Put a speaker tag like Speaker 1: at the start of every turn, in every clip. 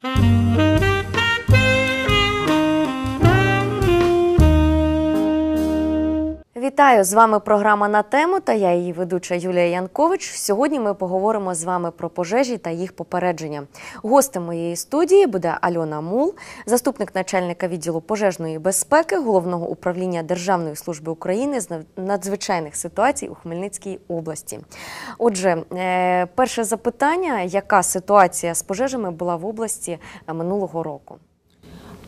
Speaker 1: Música Вітаю з вами програма на тему та я її ведуча Юлія Янкович. Сьогодні ми поговоримо з вами про пожежі та їх попередження. Гостем моєї студії буде Альона Мул, заступник начальника відділу пожежної безпеки головного управління Державної служби України з надзвичайних ситуацій у Хмельницькій області. Отже, е, перше запитання: яка ситуація з пожежами була в області е, минулого року?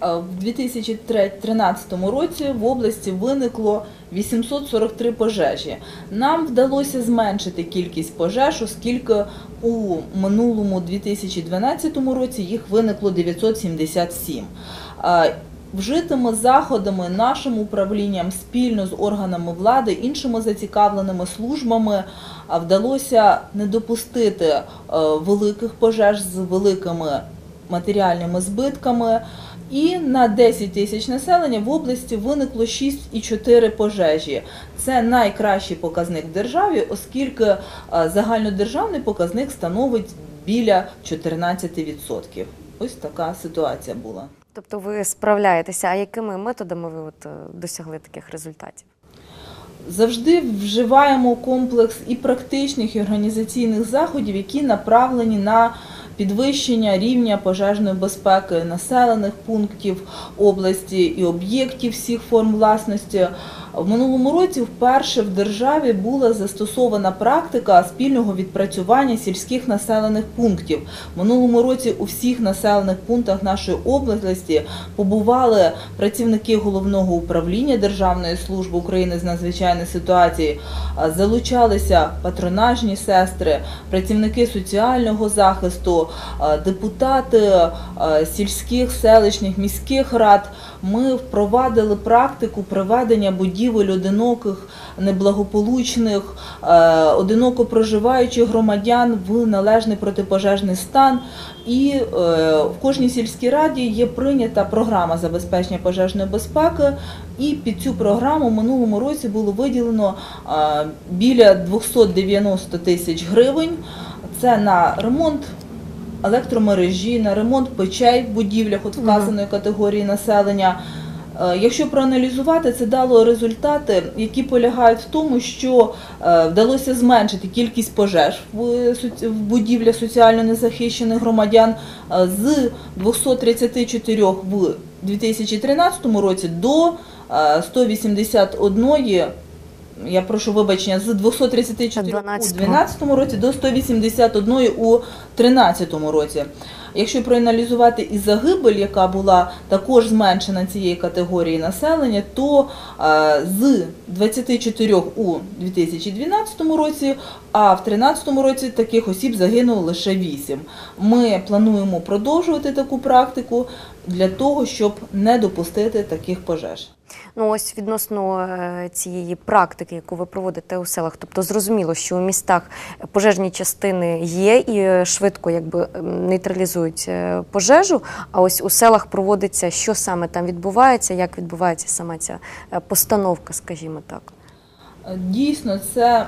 Speaker 2: Е, В 2013 році в області виникло 843 пожежі. Нам вдалося зменшити кількість пожеж, оскільки у минулому 2012 році їх виникло 977. Е, Вжитими заходами нашим управлінням спільно з органами влади, іншими зацікавленими службами е, вдалося не допустити великих пожеж з великими матеріальними збитками. І на 10 тисяч населення в області виникло 6,4 пожежі. Це найкращий показник в державі, оскільки е, загальнодержавний показник становить біля 14%. Ось така ситуація була.
Speaker 1: Тобто ви справляєтеся, а якими методами ви от е, досягли таких результатів?
Speaker 2: Завжди вживаємо комплекс і практичних, і організаційних заходів, які направлені на підвищення рівня пожежної безпеки населених пунктів області і об'єктів всіх форм власності. В минулому році вперше в державі була застосована практика спільного відпрацювання сільських населених пунктів. В минулому році у всіх населених пунктах нашої області побували працівники головного управління Державної служби України з надзвичайних ситуацій, залучалися патронажні сестри, працівники соціального захисту, депутати сільських, селищних, міських рад. Ми впровадили практику приведення будівель одиноких, неблагополучних, е, одиноко проживаючих громадян в належний протипожежний стан. І е, в кожній сільській раді є прийнята програма забезпечення пожежної безпеки. І під цю програму в минулому році було виділено е, біля 290 тисяч гривень. Це на ремонт електромережі, на ремонт печей в будівлях от вказаної категорії населення. Е, Якщо проаналізувати, це дало результати, які полягають в тому, що е, вдалося зменшити кількість пожеж в будівлях соціально незахищених громадян е, з 234 в 2013 році до е, 181 я прошу вибачення, з 234 у
Speaker 1: 12-му.
Speaker 2: 2012 році до 181 у 2013 році. Якщо проаналізувати і загибель, яка була також зменшена цієї категорії населення, то е, з 24 у 2012 році, а в 2013 році таких осіб загинуло лише 8. Ми плануємо продовжувати таку практику для того, щоб не допустити таких пожеж.
Speaker 1: Ну ось відносно е, цієї практики, яку ви проводите у селах, тобто зрозуміло, що у містах пожежні частини є і е, швидко якби нейтралізують е, пожежу. А ось у селах проводиться, що саме там відбувається, як відбувається сама ця постановка, скажімо так.
Speaker 2: Дійсно, це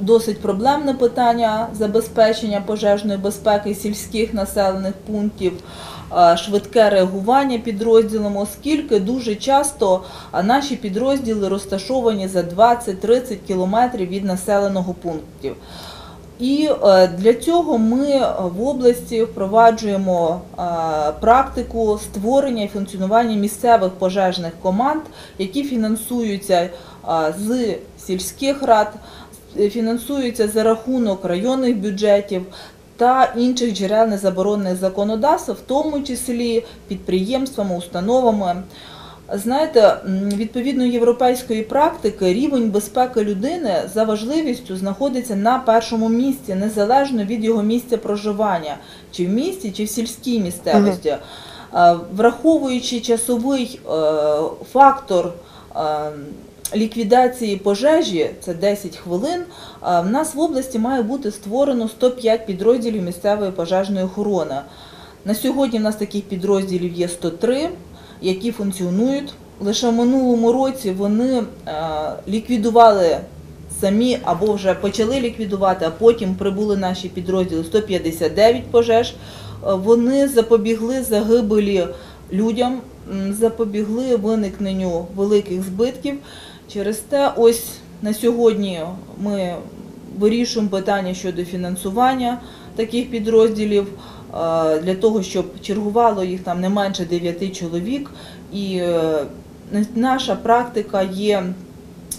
Speaker 2: досить проблемне питання забезпечення пожежної безпеки сільських населених пунктів, швидке реагування підрозділом, оскільки дуже часто е, наші підрозділи розташовані за 20-30 кілометрів від населеного пунктів. І е, для цього ми е, в області впроваджуємо е, практику створення і функціонування місцевих пожежних команд, які фінансуються е, з сільських рад, е, фінансуються за рахунок районних бюджетів. Та інших джерел незаборонених законодавств, в тому числі підприємствами, установами. Знаєте, відповідно європейської практики, рівень безпеки людини за важливістю знаходиться на першому місці, незалежно від його місця проживання, чи в місті, чи в сільській місцевості. Е, Враховуючи часовий е, фактор е, ліквідації пожежі, це 10 хвилин, е, в нас в області має бути створено 105 підрозділів місцевої пожежної охорони. На сьогодні в нас таких підрозділів є 103 які функціонують. Лише в минулому році вони е, ліквідували самі або вже почали ліквідувати, а потім прибули наші підрозділи 159 пожеж. вони запобігли загибелі людям, запобігли виникненню великих збитків. Через те, ось на сьогодні ми вирішуємо питання щодо фінансування таких підрозділів е, для того, щоб чергувало їх там не менше 9 чоловік. І е, наша практика є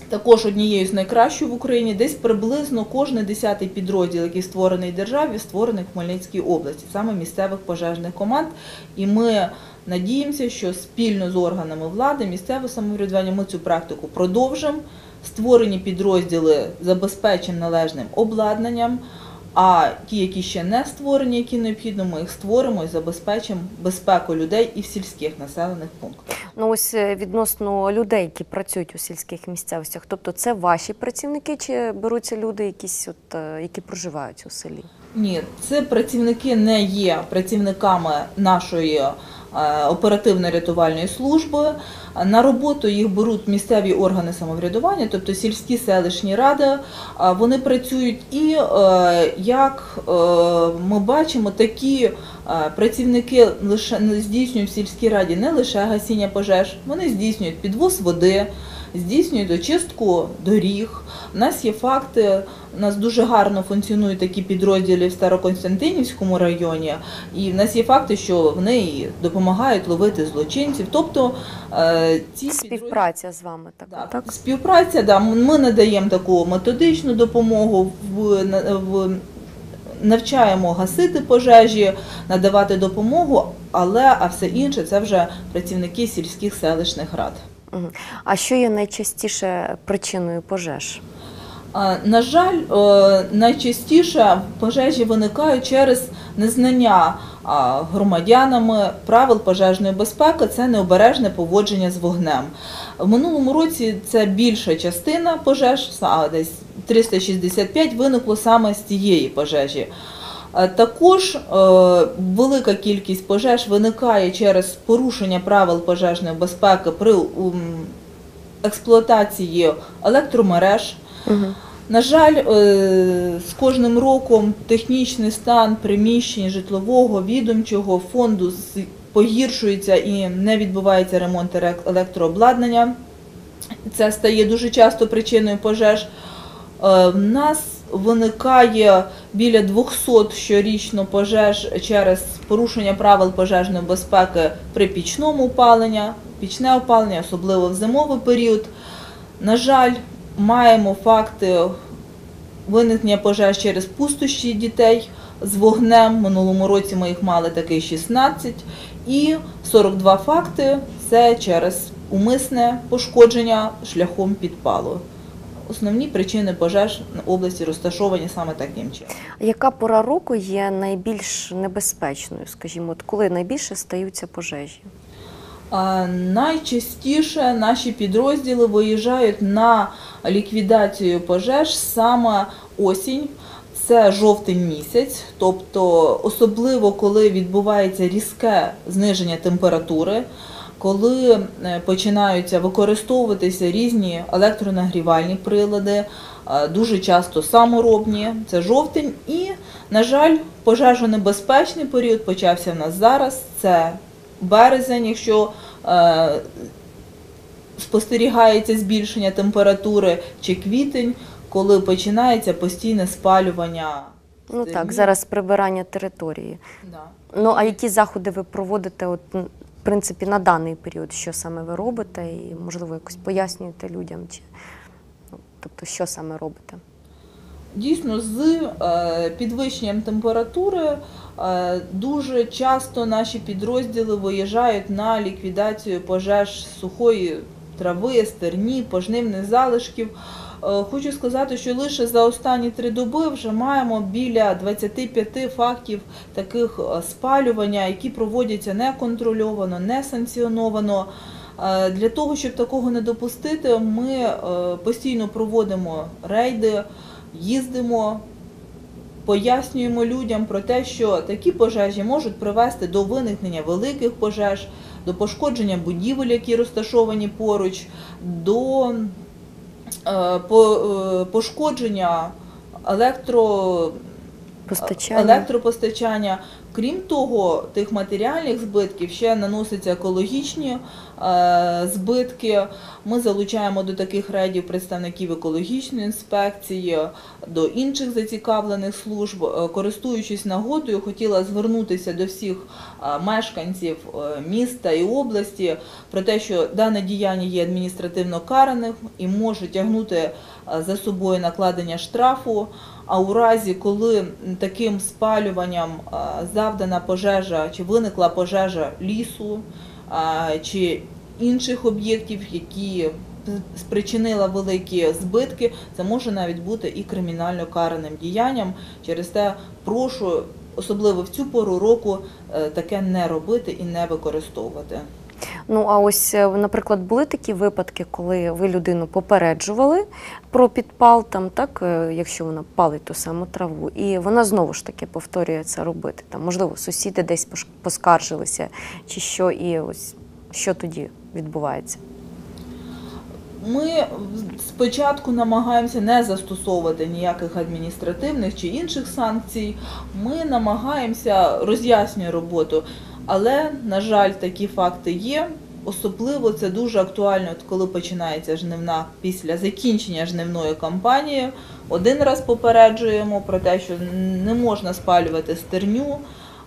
Speaker 2: також однією з найкращих в Україні. Десь приблизно кожний десятий підрозділ, який створений державі, створений в Хмельницькій області, саме місцевих пожежних команд. І ми надіємося, що спільно з органами влади, місцевого самоврядування ми цю практику продовжимо. Створені підрозділи забезпечимо належним обладнанням. А ті, які ще не створені, які необхідно, ми їх створимо і забезпечимо безпеку людей і в сільських населених пунктах.
Speaker 1: Ну ось е, відносно людей, які працюють у сільських місцевостях, тобто це ваші працівники чи беруться люди, якісь от е, які проживають у селі?
Speaker 2: Ні, це працівники не є працівниками нашої е, оперативно-рятувальної служби. На роботу їх беруть місцеві органи самоврядування, тобто сільські селищні ради. А Вони працюють і, е, як е, ми бачимо, такі е, працівники лише здійснюють в сільській раді не лише гасіння пожеж, вони здійснюють підвоз води, здійснюють очистку доріг. У нас є факти, у нас дуже гарно функціонують такі підрозділи в Староконстантинівському районі, і в нас є факти, що вони і допомагають ловити злочинців. Тобто е, ці підрозділи-
Speaker 1: Співпраця з вами така,
Speaker 2: так,
Speaker 1: так?
Speaker 2: співпраця, да, ми надаємо таку методичну допомогу в, в навчаємо гасити пожежі, надавати допомогу, але а все інше це вже працівники сільських селищних рад.
Speaker 1: А що є найчастіше причиною пожеж?
Speaker 2: На жаль, найчастіше пожежі виникають через незнання громадянами правил пожежної безпеки, це необережне поводження з вогнем. В минулому році це більша частина пожеж, десь 365 виникло саме з цієї пожежі. Е, Також е, велика кількість пожеж виникає через порушення правил пожежної безпеки при експлуатації електромереж.
Speaker 1: Угу.
Speaker 2: На жаль, е, з кожним роком технічний стан приміщень житлового відомчого фонду погіршується і не відбувається ремонт електрообладнання. Це стає дуже часто причиною пожеж. В нас виникає біля 200 щорічно пожеж через порушення правил пожежної безпеки при пічному опаленні, пічне опалення, особливо в зимовий період. На жаль, маємо факти виникнення пожеж через пустощі дітей з вогнем. Минулому році ми їх мали таких 16. І 42 факти це через умисне пошкодження шляхом підпалу. Основні причини пожеж на області розташовані саме таким чином.
Speaker 1: Яка пора року є найбільш небезпечною, скажімо, от коли найбільше стаються пожежі?
Speaker 2: А, Найчастіше наші підрозділи виїжджають на ліквідацію пожеж саме осінь. Це жовтень місяць, тобто особливо коли відбувається різке зниження температури, коли е, починаються використовуватися різні електронагрівальні прилади, е, дуже часто саморобні, це жовтень. І, на жаль, пожежонебезпечний період почався в нас зараз. Це березень, якщо е, спостерігається збільшення температури, чи квітень, коли починається постійне спалювання.
Speaker 1: Ну так, зараз прибирання території.
Speaker 2: Да.
Speaker 1: Ну а які заходи ви проводите, от принципі, на даний період? Що саме ви робите? І можливо якось пояснюєте людям, чи ну, тобто, що саме робите?
Speaker 2: Дійсно, з е, підвищенням температури е, дуже часто наші підрозділи виїжджають на ліквідацію пожеж сухої трави, стерні, пожнивних залишків. Е, Хочу сказати, що лише за останні три доби вже маємо біля 25 фактів таких е, спалювання, які проводяться неконтрольовано, не санкціоновано. Е, Для того, щоб такого не допустити, ми постійно проводимо рейди, їздимо, пояснюємо людям про те, що такі пожежі можуть привести до виникнення великих пожеж, до пошкодження будівель, які розташовані поруч, до пошкодження
Speaker 1: електро...
Speaker 2: електропостачання. Крім того, тих матеріальних збитків ще наносяться екологічні е, збитки. Ми залучаємо до таких рейдів представників екологічної інспекції, до інших зацікавлених служб. Е, Користуючись нагодою, хотіла звернутися до всіх е, мешканців міста і області про те, що дане діяння є адміністративно караним і може тягнути за собою накладення штрафу. А у разі, коли таким спалюванням е, завдана пожежа чи виникла пожежа лісу чи інших об'єктів, які спричинила великі збитки, це може навіть бути і кримінально караним діянням. Через те прошу, особливо в цю пору року, е, таке не робити і не використовувати.
Speaker 1: Ну а ось, е, наприклад, були такі випадки, коли ви людину попереджували про підпал, там так, е, якщо вона палить ту саму траву, і вона знову ж таки повторює це робити. Там, можливо, сусіди десь поскаржилися, чи що, і ось що тоді відбувається.
Speaker 2: Ми спочатку намагаємося не застосовувати ніяких адміністративних чи інших санкцій. Ми намагаємося роз'яснювати роботу, але, на жаль, такі факти є. Особливо це дуже актуально, коли починається жнивна після закінчення жнивної кампанії. Один раз попереджуємо про те, що не можна спалювати стерню,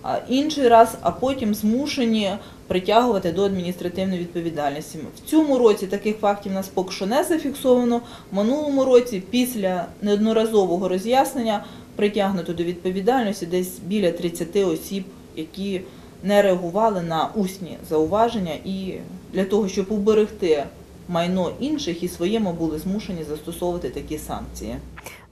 Speaker 2: а інший раз, а потім змушені притягувати до адміністративної відповідальності. В цьому році таких фактів нас поки що не зафіксовано. В минулому році, після неодноразового роз'яснення, притягнуто до відповідальності десь біля 30 осіб, які не реагували на усні зауваження, і для того, щоб уберегти майно інших і своєму були змушені застосовувати такі санкції.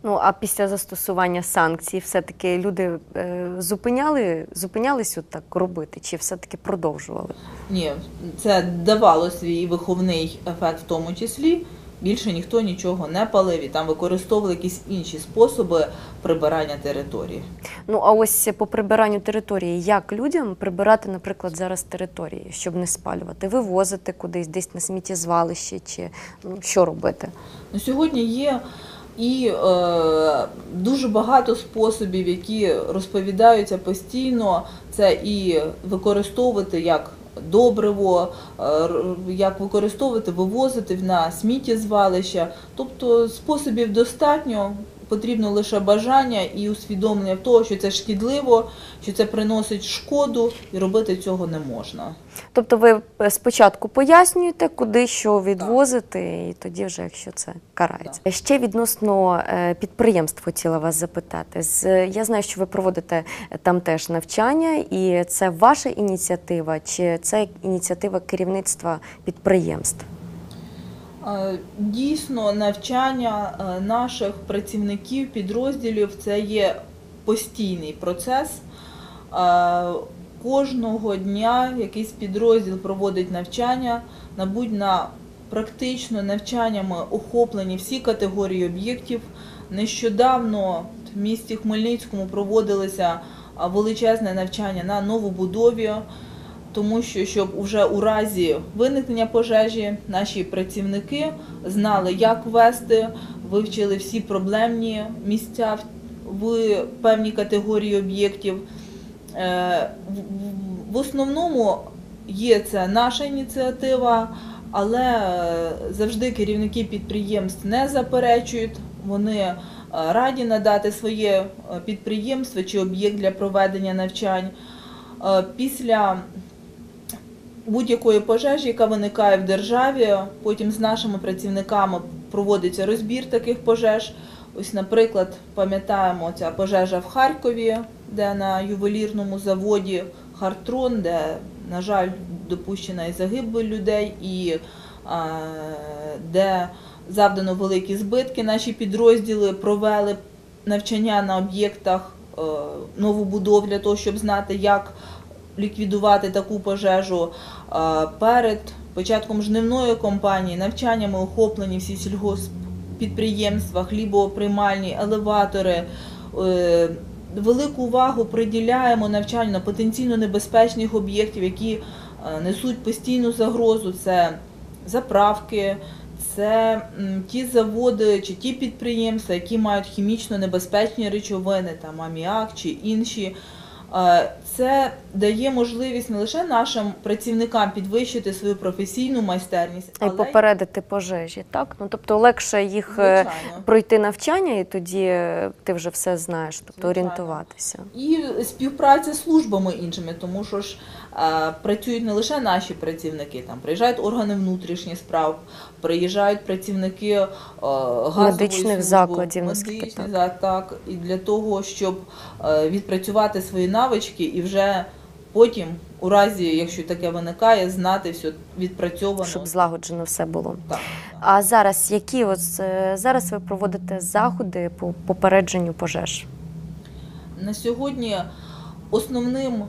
Speaker 1: Ну а після застосування санкцій, все-таки люди е, зупиняли, зупинялись от так робити, чи все-таки продовжували?
Speaker 2: Ні, це давало свій виховний ефект в тому числі. Більше ніхто нічого не палив і там використовували якісь інші способи прибирання території.
Speaker 1: Ну а ось по прибиранню території, як людям прибирати, наприклад, зараз території, щоб не спалювати, вивозити кудись, десь на сміттєзвалище, чи ну, що робити?
Speaker 2: Ну, сьогодні є і е, дуже багато способів, які розповідаються постійно. Це і використовувати як добриво, е, як використовувати, вивозити на сміттєзвалища. Тобто способів достатньо. Потрібно лише бажання і усвідомлення того, що це шкідливо, що це приносить шкоду, і робити цього не можна.
Speaker 1: Тобто ви е, спочатку пояснюєте, куди що відвозити, і тоді вже, якщо це карається. Ще відносно е, підприємств хотіла вас запитати. Я знаю, що ви проводите там теж навчання, і це ваша ініціатива, чи це ініціатива керівництва підприємств?
Speaker 2: Дійсно, навчання е, наших працівників підрозділів це є постійний процес. Е, Кожного дня якийсь підрозділ проводить навчання, набудь на практично навчаннями охоплені всі категорії об'єктів. Нещодавно в місті Хмельницькому проводилося величезне навчання на новобудові тому що щоб уже у разі виникнення пожежі наші працівники знали, як вести, вивчили всі проблемні місця в- певній категорії об'єктів. Е, в- основному є це наша ініціатива, але е, завжди керівники підприємств не заперечують. Вони е, раді надати своє підприємство чи об'єкт для проведення навчань. Після будь-якої пожежі, яка виникає в державі, потім з нашими працівниками проводиться розбір таких пожеж. Ось, наприклад, пам'ятаємо ця пожежа в Харкові, де на ювелірному заводі Хартрон, де, на жаль, допущена і загибель людей, і а, де завдано великі збитки. Наші підрозділи провели навчання на об'єктах е, новобудов для того, щоб знати, як ліквідувати таку пожежу. Е, Перед початком жнивної кампанії навчаннями охоплені всі сільгосппідприємства, хлібоприймальні, елеватори. Е, Велику увагу приділяємо навчанню на потенційно небезпечних об'єктів, які е, несуть постійну загрозу. Це заправки, це ті заводи чи ті підприємства, які мають хімічно небезпечні речовини, там аміак чи інші. Е, Це дає можливість не лише нашим працівникам підвищити свою професійну майстерність,
Speaker 1: І
Speaker 2: але і
Speaker 1: попередити пожежі, так? Ну тобто легше їх е,
Speaker 2: звичайно.
Speaker 1: пройти навчання, і тоді е, ти вже все знаєш, тобто
Speaker 2: Звичайно.
Speaker 1: орієнтуватися.
Speaker 2: І співпраця з службами іншими, тому що ж працюють не лише наші працівники, там приїжджають органи внутрішніх справ, приїжджають працівники е, газової
Speaker 1: Медичних
Speaker 2: служби,
Speaker 1: закладів,
Speaker 2: медичних,
Speaker 1: так.
Speaker 2: так, і для того, щоб е, відпрацювати свої навички і вже потім, у разі, якщо таке виникає, знати все відпрацьовано.
Speaker 1: Щоб злагоджено все було.
Speaker 2: Так, так.
Speaker 1: А зараз які ось е, зараз ви проводите заходи по попередженню пожеж?
Speaker 2: На сьогодні основним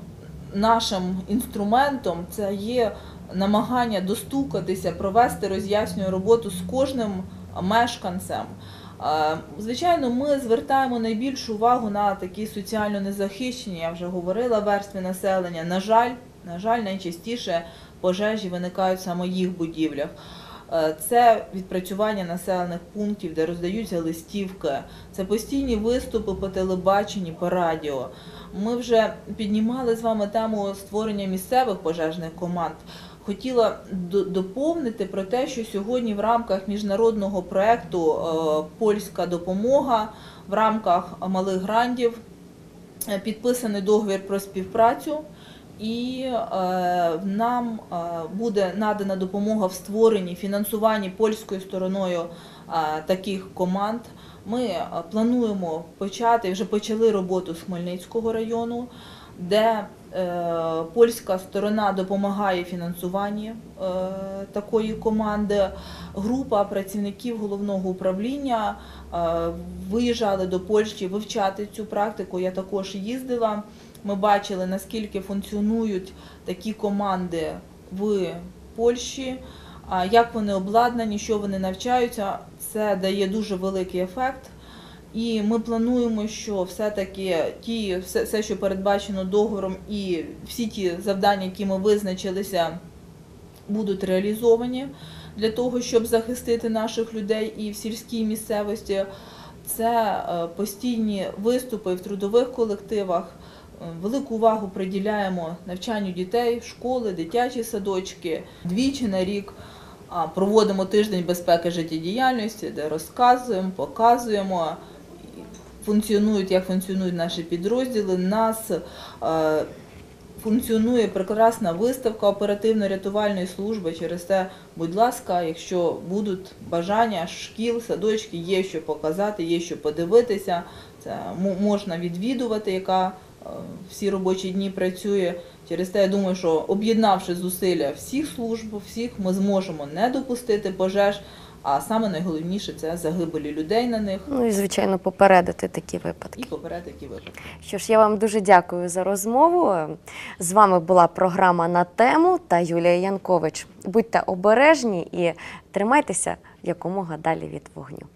Speaker 2: нашим інструментом це є намагання достукатися, провести роз'яснюю роботу з кожним мешканцем. Звичайно, ми звертаємо найбільшу увагу на такі соціально незахищені, я вже говорила, верстви населення. На жаль, на жаль, найчастіше пожежі виникають саме їх будівлях. Е, Це відпрацювання населених пунктів, де роздаються листівки, це постійні виступи по телебаченні, по радіо. Ми вже піднімали з вами тему створення місцевих пожежних команд. Хотіла доповнити про те, що сьогодні в рамках міжнародного проекту е, Польська допомога в рамках малих грантів е, підписаний договір про співпрацю. І е, нам е, буде надана допомога в створенні, фінансуванні польською стороною е, таких команд. Ми плануємо почати, вже почали роботу з Хмельницького району, де польська сторона допомагає фінансуванні такої команди. Група працівників головного управління виїжджали до Польщі вивчати цю практику. Я також їздила. Ми бачили, наскільки функціонують такі команди в Польщі, як вони обладнані, що вони навчаються. Це дає дуже великий ефект. І ми плануємо, що все-таки ті, все, все, що передбачено договором, і всі ті завдання, які ми визначилися, будуть реалізовані для того, щоб захистити наших людей і в сільській місцевості. Це е, постійні виступи в трудових колективах. Велику увагу приділяємо навчанню дітей, школи, дитячі садочки. Двічі на рік проводимо тиждень безпеки життєдіяльності, де розказуємо, показуємо, функціонують, як функціонують наші підрозділи. Нас е, функціонує прекрасна виставка оперативно-рятувальної служби. Через те, будь ласка, якщо будуть бажання шкіл, садочки, є що показати, є що подивитися, це можна відвідувати, яка всі робочі дні працює. Через те, я думаю, що об'єднавши зусилля всіх служб, всіх, ми зможемо не допустити пожеж. А саме найголовніше це загибелі людей на них
Speaker 1: Ну і звичайно попередити такі випадки.
Speaker 2: і попередити такі випадки.
Speaker 1: Що ж, я вам дуже дякую за розмову. З вами була програма на тему та Юлія Янкович. Будьте обережні і тримайтеся якомога далі від вогню.